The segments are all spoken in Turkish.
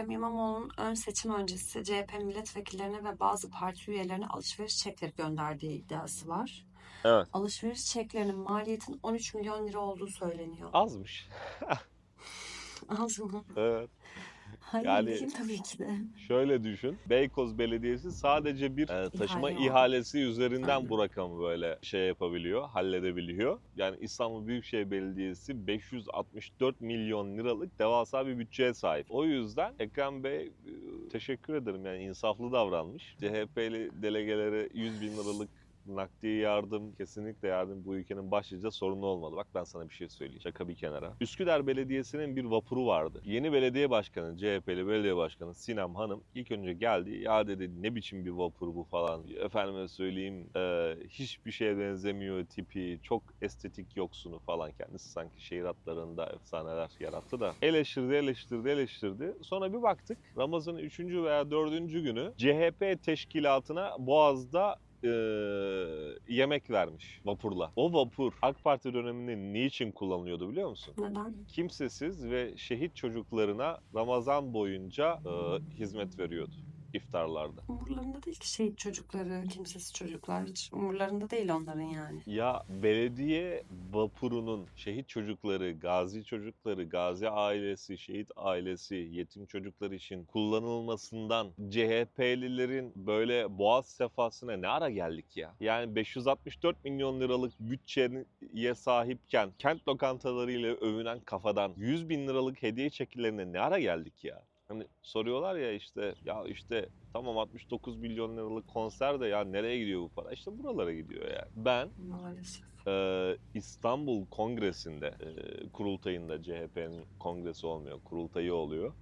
Ekrem İmamoğlu'nun ön seçim öncesi CHP milletvekillerine ve bazı parti üyelerine alışveriş çekleri gönderdiği iddiası var. Evet. Alışveriş çeklerinin maliyetin 13 milyon lira olduğu söyleniyor. Azmış. Az mı? Evet. Hayır Yani- değil tabii ki de. Şöyle düşün. Beykoz Belediyesi sadece bir e, taşıma İhale ihalesi üzerinden Aynen. bu rakamı böyle şey yapabiliyor, halledebiliyor. Yani İstanbul Büyükşehir Belediyesi 564 milyon liralık devasa bir bütçeye sahip. O yüzden Ekrem Bey e, teşekkür ederim yani insaflı davranmış. CHP'li delegelere 100 bin liralık nakdi yardım, kesinlikle yardım bu ülkenin başlıca sorunu olmalı. Bak ben sana bir şey söyleyeyim. Şaka bir kenara. Üsküdar Belediyesi'nin bir vapuru vardı. Yeni belediye başkanı, CHP'li belediye başkanı Sinem Hanım ilk önce geldi. Ya dedi ne biçim bir vapur bu falan. Efendime söyleyeyim e, hiçbir şeye benzemiyor tipi. Çok estetik yoksunu falan. Kendisi sanki şehir hatlarında efsaneler yarattı da. Eleştirdi, eleştirdi, eleştirdi. Sonra bir baktık Ramazan'ın 3. veya 4. günü CHP teşkilatına Boğaz'da e, yemek vermiş vapurla. O vapur AK Parti döneminde niçin kullanılıyordu biliyor musun? Neden? Kimsesiz ve şehit çocuklarına Ramazan boyunca e, hizmet veriyordu iftarlarda. Umurlarında değil ki şehit çocukları, kimsesiz çocuklar. Hiç umurlarında değil onların yani. Ya belediye vapurunun şehit çocukları, gazi çocukları, gazi ailesi, şehit ailesi, yetim çocuklar için kullanılmasından CHP'lilerin böyle boğaz sefasına ne ara geldik ya? Yani 564 milyon liralık bütçeye sahipken kent lokantalarıyla övünen kafadan 100 bin liralık hediye çekilerine ne ara geldik ya? Hani soruyorlar ya işte ya işte tamam 69 milyon liralık konser de ya nereye gidiyor bu para? İşte buralara gidiyor yani. Ben Maalesef. ee, İstanbul Kongresi'nde, e, kurultayında CHP'nin kongresi olmuyor, kurultayı oluyor.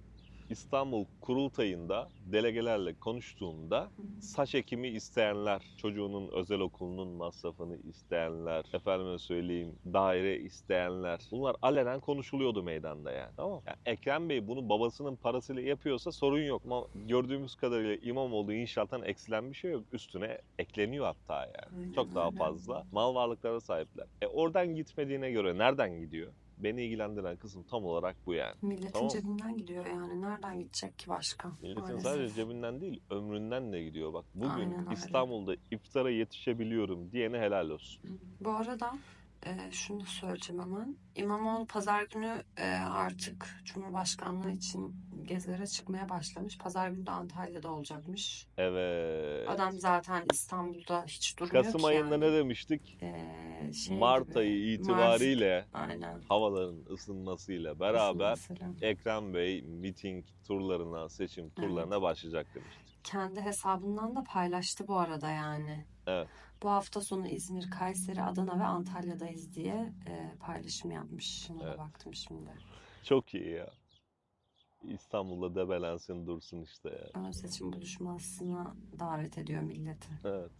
İstanbul kurultayında delegelerle konuştuğumda saç ekimi isteyenler, çocuğunun özel okulunun masrafını isteyenler, efendime söyleyeyim daire isteyenler bunlar alenen konuşuluyordu meydanda yani tamam mı? Yani Ekrem Bey bunu babasının parasıyla yapıyorsa sorun yok ama gördüğümüz kadarıyla İmamoğlu inşaattan eksilen bir şey yok. Üstüne ekleniyor hatta yani. Çok daha fazla mal varlıklara sahipler. E oradan gitmediğine göre nereden gidiyor? Beni ilgilendiren kısım tam olarak bu yani. Milletin Tamam. cebinden gidiyor yani. Nereden gidecek ki başka? Milletin Maalesef. sadece cebinden değil, ömründen de gidiyor. Bak bugün Aynen öyle. İstanbul'da iftara yetişebiliyorum diyene helal olsun. Bu arada e, şunu söyleyeceğim hemen. İmamoğlu pazar günü e, artık Cumhurbaşkanlığı için gezilere çıkmaya başlamış. Pazar günü de Antalya'da olacakmış. Evet. Adam zaten İstanbul'da hiç durmuyor Kasım ki ayında yani. ne demiştik? E, şey Mart gibi, ayı itibariyle Aynen. havaların ısınmasıyla beraber Mesela. Ekrem Bey miting turlarına, seçim turlarına başlayacak demiştik. Kendi hesabından da paylaştı bu arada yani. Evet. Bu hafta sonu İzmir, Kayseri, Adana ve Antalya'dayız diye e, paylaşım yapmış. Şimdi Evet. baktım şimdi. Çok iyi ya. İstanbul'da debelensin dursun işte ya. Ön seçim buluşmasına davet ediyor milleti. Evet.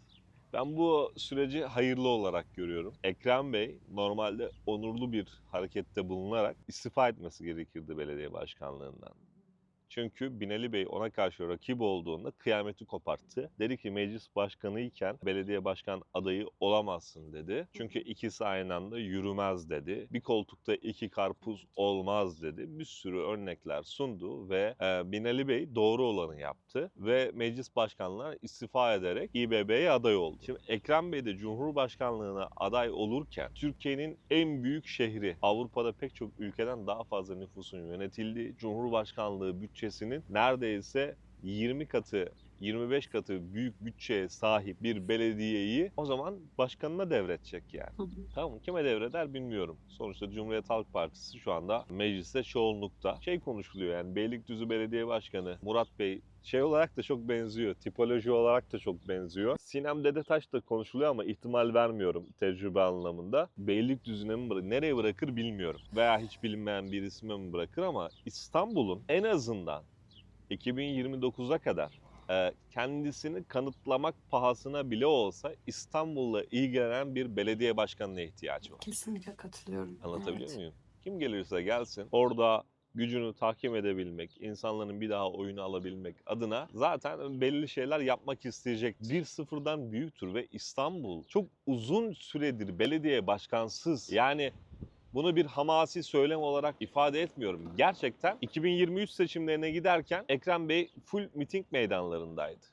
Ben bu süreci hayırlı olarak görüyorum. Ekrem Bey normalde onurlu bir harekette bulunarak istifa etmesi gerekirdi belediye başkanlığından. Çünkü Binali Bey ona karşı rakip olduğunda kıyameti koparttı. Dedi ki meclis başkanı iken belediye başkan adayı olamazsın dedi. Çünkü ikisi aynı anda yürümez dedi. Bir koltukta iki karpuz olmaz dedi. Bir sürü örnekler sundu ve e, Binali Bey doğru olanı yaptı. Ve meclis başkanlığı istifa ederek İBB'ye aday oldu. Şimdi Ekrem Bey de Cumhurbaşkanlığına aday olurken Türkiye'nin en büyük şehri Avrupa'da pek çok ülkeden daha fazla nüfusun yönetildiği Cumhurbaşkanlığı bütçesinin neredeyse 20 katı 25 katı büyük bütçeye sahip bir belediyeyi o zaman başkanına devredecek yani. Hı hı. Tamam kime devreder bilmiyorum. Sonuçta Cumhuriyet Halk Partisi şu anda mecliste çoğunlukta. Şey konuşuluyor yani Beylikdüzü Belediye Başkanı Murat Bey şey olarak da çok benziyor. Tipoloji olarak da çok benziyor. Sinem Dedetaş da konuşuluyor ama ihtimal vermiyorum tecrübe anlamında. Beylikdüzü'ne mi bırakır, nereye bırakır bilmiyorum. Veya hiç bilinmeyen bir isme mi bırakır ama İstanbul'un en azından 2029'a kadar kendisini kanıtlamak pahasına bile olsa İstanbul'la ilgilenen bir belediye başkanına ihtiyacı var. Kesinlikle katılıyorum. Anlatabiliyor Evet. muyum? Kim gelirse gelsin orada gücünü tahkim edebilmek, insanların bir daha oyunu alabilmek adına zaten belli şeyler yapmak isteyecek. Bir sıfırdan büyüktür ve İstanbul çok uzun süredir belediye başkansız. Yani Bunu bir hamasi söylem olarak ifade etmiyorum. Gerçekten 2023 seçimlerine giderken Ekrem Bey full miting meydanlarındaydı.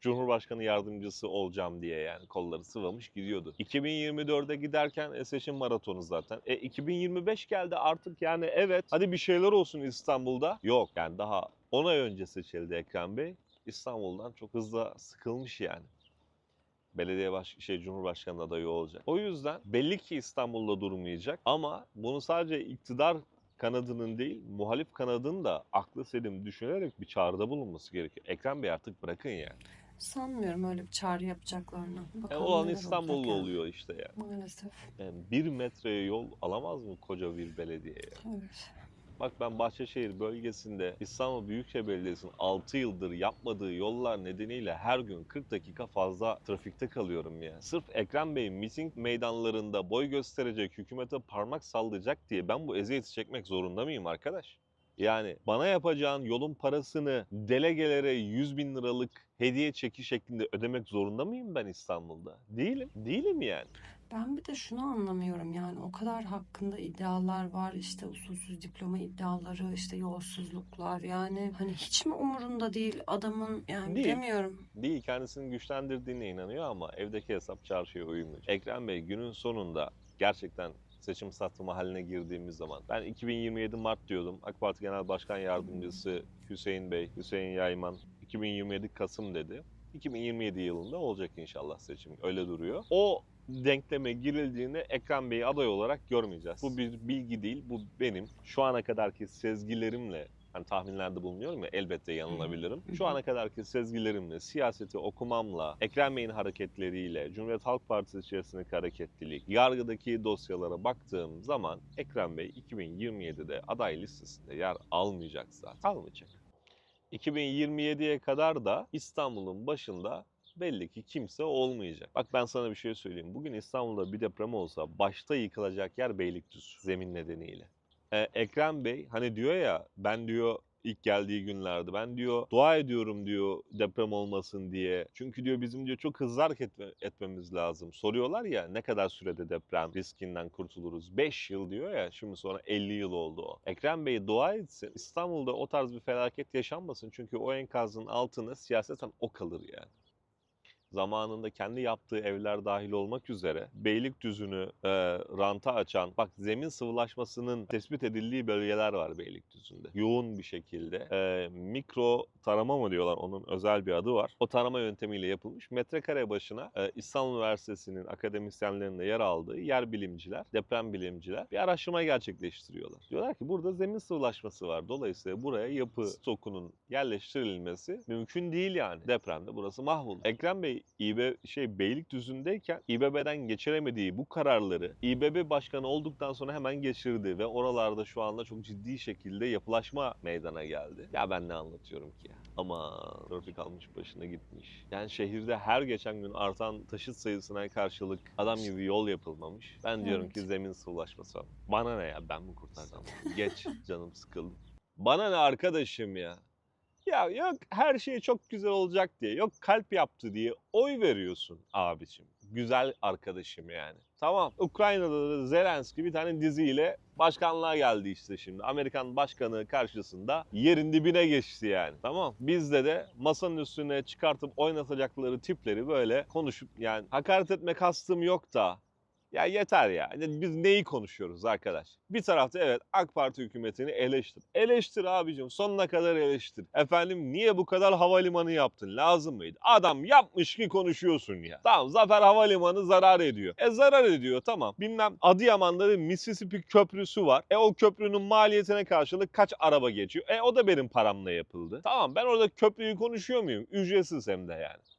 Cumhurbaşkanı yardımcısı olacağım diye yani kolları sıvamış gidiyordu. 2024'e giderken e, seçim maratonu zaten. E 2025 geldi artık yani evet hadi bir şeyler olsun İstanbul'da. Yok yani daha 10 ay önce seçildi Ekrem Bey. İstanbul'dan çok hızlı sıkılmış yani belediye baş şey Cumhurbaşkanı adayı olacak. O yüzden belli ki İstanbul'da durmayacak ama bunu sadece iktidar kanadının değil, muhalif kanadının da aklı selim düşünerek bir çağrıda bulunması gerekiyor. Ekrem Bey artık bırakın yani. Sanmıyorum öyle bir çağrı yapacaklarını. E, Bakalım olan neler İstanbul'da yani. oluyor işte yani. Maalesef. yani. Bir metreye yol alamaz mı koca bir belediye ya? Evet. Bak ben Bahçeşehir bölgesinde İstanbul Büyükşehir Belediyesi'nin 6 yıldır yapmadığı yollar nedeniyle her gün 40 dakika fazla trafikte kalıyorum ya. Sırf Ekrem Bey miting meydanlarında boy gösterecek, hükümete parmak sallayacak diye ben bu eziyeti çekmek zorunda mıyım arkadaş? Yani bana yapacağın yolun parasını delegelere 100 bin liralık hediye çeki şeklinde ödemek zorunda mıyım ben İstanbul'da? Değilim. Değilim yani. Ben bir de şunu anlamıyorum yani o kadar hakkında iddialar var işte usulsüz diploma iddiaları işte yolsuzluklar yani hani hiç mi umurunda değil adamın yani Değil. bilemiyorum. değil kendisini güçlendirdiğine inanıyor ama evdeki hesap çarşıya uymuyor. Ekrem Bey günün sonunda gerçekten seçim satımı haline girdiğimiz zaman ben 2027 Mart diyordum. AK Parti Genel Başkan Yardımcısı Hüseyin Bey, Hüseyin Yayman 2027 Kasım dedi. 2027 yılında olacak inşallah seçim. Öyle duruyor. O denkleme girildiğinde Ekrem Bey'i aday olarak görmeyeceğiz. Bu bir bilgi değil, bu benim şu ana kadarki sezgilerimle hani tahminlerde bulunuyorum ya elbette yanılabilirim. Şu ana kadarki sezgilerimle, siyaseti okumamla, Ekrem Bey'in hareketleriyle, Cumhuriyet Halk Partisi içerisindeki hareketlilik, yargıdaki dosyalara baktığım zaman Ekrem Bey 2027'de aday listesinde yer almayacak zaten. Almayacak. 2027'ye kadar da İstanbul'un başında belli ki kimse olmayacak. Bak ben sana bir şey söyleyeyim. Bugün İstanbul'da bir deprem olsa başta yıkılacak yer Beylikdüzü zemin nedeniyle. Ee, Ekrem Bey hani diyor ya ben diyor ilk geldiği günlerde ben diyor dua ediyorum diyor deprem olmasın diye. Çünkü diyor bizim diyor çok hızlı hareket etme- etmemiz lazım. Soruyorlar ya ne kadar sürede deprem riskinden kurtuluruz? 5 yıl diyor ya şimdi sonra 50 yıl oldu o. Ekrem Bey dua etsin İstanbul'da o tarz bir felaket yaşanmasın. Çünkü o enkazın altına siyaseten o kalır yani zamanında kendi yaptığı evler dahil olmak üzere Beylikdüzü'nü e, ranta açan, bak zemin sıvılaşmasının tespit edildiği bölgeler var Beylikdüzü'nde. Yoğun bir şekilde e, mikro tarama mı diyorlar onun özel bir adı var. O tarama yöntemiyle yapılmış. Metrekare başına e, İstanbul Üniversitesi'nin akademisyenlerinde yer aldığı yer bilimciler, deprem bilimciler bir araştırma gerçekleştiriyorlar. Diyorlar ki burada zemin sıvılaşması var. Dolayısıyla buraya yapı stokunun yerleştirilmesi mümkün değil yani. Depremde burası mahvolur. Ekrem Bey İB şey Beylikdüzü'ndeyken İBB'den geçiremediği bu kararları İBB başkanı olduktan sonra hemen geçirdi ve oralarda şu anda çok ciddi şekilde yapılaşma meydana geldi. Ya ben ne anlatıyorum ki ya? Ama trafik almış başına gitmiş. Yani şehirde her geçen gün artan taşıt sayısına karşılık adam gibi yol yapılmamış. Ben diyorum Evet. ki zemin sıvılaşması. Bana ne ya ben mi kurtarsam? Geç canım sıkıldı. Bana ne arkadaşım ya? Ya yok her şey çok güzel olacak diye, yok kalp yaptı diye oy veriyorsun abicim. Güzel arkadaşım yani. Tamam. Ukrayna'da da Zelenski bir tane diziyle başkanlığa geldi işte şimdi. Amerikan başkanı karşısında yerin dibine geçti yani. Tamam. Bizde de masanın üstüne çıkartıp oynatacakları tipleri böyle konuşup yani hakaret etme kastım yok da ya yeter ya. Yani Biz neyi konuşuyoruz arkadaş? Bir tarafta evet AK Parti hükümetini eleştir. Eleştir abicim sonuna kadar eleştir. Efendim niye bu kadar havalimanı yaptın? Lazım mıydı? Adam yapmış ki konuşuyorsun ya. Tamam Zafer Havalimanı zarar ediyor. E zarar ediyor tamam. Bilmem Adıyaman'da bir Mississippi köprüsü var. E o köprünün maliyetine karşılık kaç araba geçiyor? E o da benim paramla yapıldı. Tamam ben orada köprüyü konuşuyor muyum? Ücretsiz hem de yani.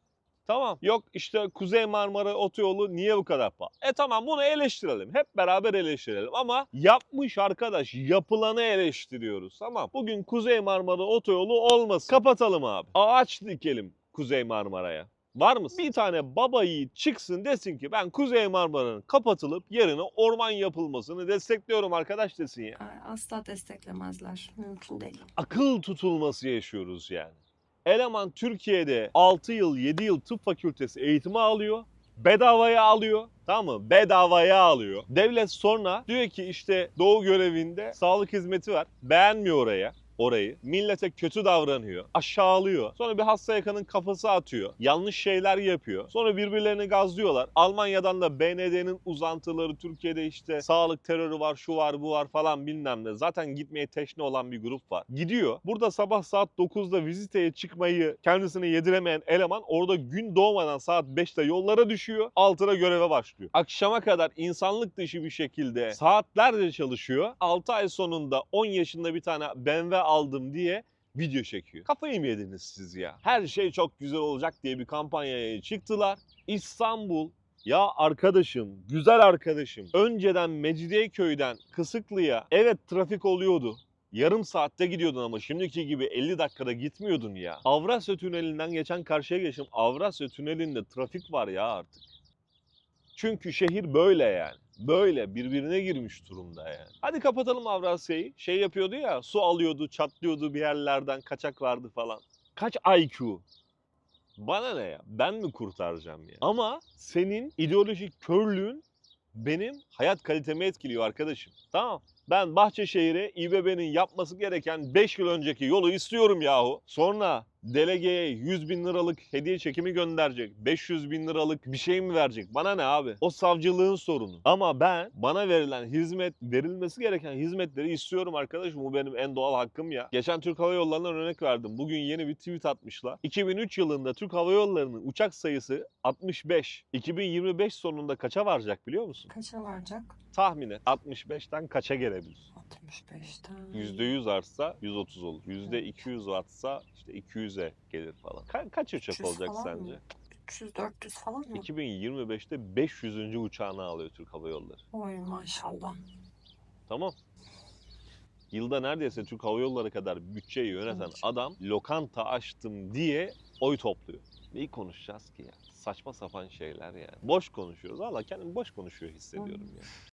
Tamam. Yok işte Kuzey Marmara Otoyolu niye bu kadar pahalı? E tamam bunu eleştirelim. Hep beraber eleştirelim. Ama yapmış arkadaş. Yapılanı eleştiriyoruz. Tamam. Bugün Kuzey Marmara Otoyolu olmasın. Kapatalım abi. Ağaç dikelim Kuzey Marmara'ya. Var mısın? Bir tane baba yiğit çıksın desin ki ben Kuzey Marmara'nın kapatılıp yerine orman yapılmasını destekliyorum arkadaş desin ya. Asla desteklemezler. Mümkün değil. akıl tutulması yaşıyoruz yani. Eleman Türkiye'de 6 yıl 7 yıl tıp fakültesi eğitimi alıyor. bedavaya alıyor. Tamam mı? Bedavaya alıyor. Devlet sonra diyor ki işte doğu görevinde sağlık hizmeti var. Beğenmiyor oraya orayı. Millete kötü davranıyor. Aşağılıyor. Sonra bir hasta yakanın kafası atıyor. Yanlış şeyler yapıyor. Sonra birbirlerini gazlıyorlar. Almanya'dan da BND'nin uzantıları Türkiye'de işte sağlık terörü var, şu var, bu var falan bilmem ne. Zaten gitmeye teşne olan bir grup var. Gidiyor. Burada sabah saat 9'da viziteye çıkmayı kendisine yediremeyen eleman orada gün doğmadan saat 5'te yollara düşüyor. Altıda göreve başlıyor. Akşama kadar insanlık dışı bir şekilde saatlerce çalışıyor. 6 ay sonunda 10 yaşında bir tane BMW aldım diye video çekiyor. Kafayı mı yediniz siz ya? Her şey çok güzel olacak diye bir kampanyaya çıktılar. İstanbul ya arkadaşım, güzel arkadaşım. Önceden Mecidiyeköy'den Kısıklı'ya evet trafik oluyordu. Yarım saatte gidiyordun ama şimdiki gibi 50 dakikada gitmiyordun ya. Avrasya Tüneli'nden geçen karşıya geçtim. Avrasya Tüneli'nde trafik var ya artık. Çünkü şehir böyle yani. Böyle birbirine girmiş durumda yani. Hadi kapatalım Avrasya'yı. Şey yapıyordu ya su alıyordu, çatlıyordu bir yerlerden, kaçak vardı falan. Kaç IQ? Bana ne ya? Ben mi kurtaracağım ya? Ama senin ideolojik körlüğün benim hayat kalitemi etkiliyor arkadaşım. Tamam. Ben Bahçeşehir'e İBB'nin yapması gereken 5 yıl önceki yolu istiyorum yahu. Sonra delegeye 100 bin liralık hediye çekimi gönderecek. 500 bin liralık bir şey mi verecek? Bana ne abi? O savcılığın sorunu. Ama ben bana verilen hizmet, verilmesi gereken hizmetleri istiyorum arkadaşım. Bu benim en doğal hakkım ya. Geçen Türk Hava Yolları'ndan örnek verdim. Bugün yeni bir tweet atmışlar. 2003 yılında Türk Hava Yolları'nın uçak sayısı 65. 2025 sonunda kaça varacak biliyor musun? Kaça varacak? Tahmin et. 65'ten kaça gelebilir? 65'ten. %100 artsa 130 olur. %200 artsa işte 200'e gelir falan. Ka- kaç uçak 300 olacak sence? mı? 300-400 falan mı? 2025'te 500. uçağını alıyor Türk Hava Yolları. Oy maşallah. Tamam. Yılda neredeyse Türk Hava Yolları kadar bütçeyi yöneten Evet. adam lokanta açtım diye oy topluyor. Neyi konuşacağız ki ya? Saçma sapan şeyler yani. Boş konuşuyoruz. Valla kendimi boş konuşuyor hissediyorum ya.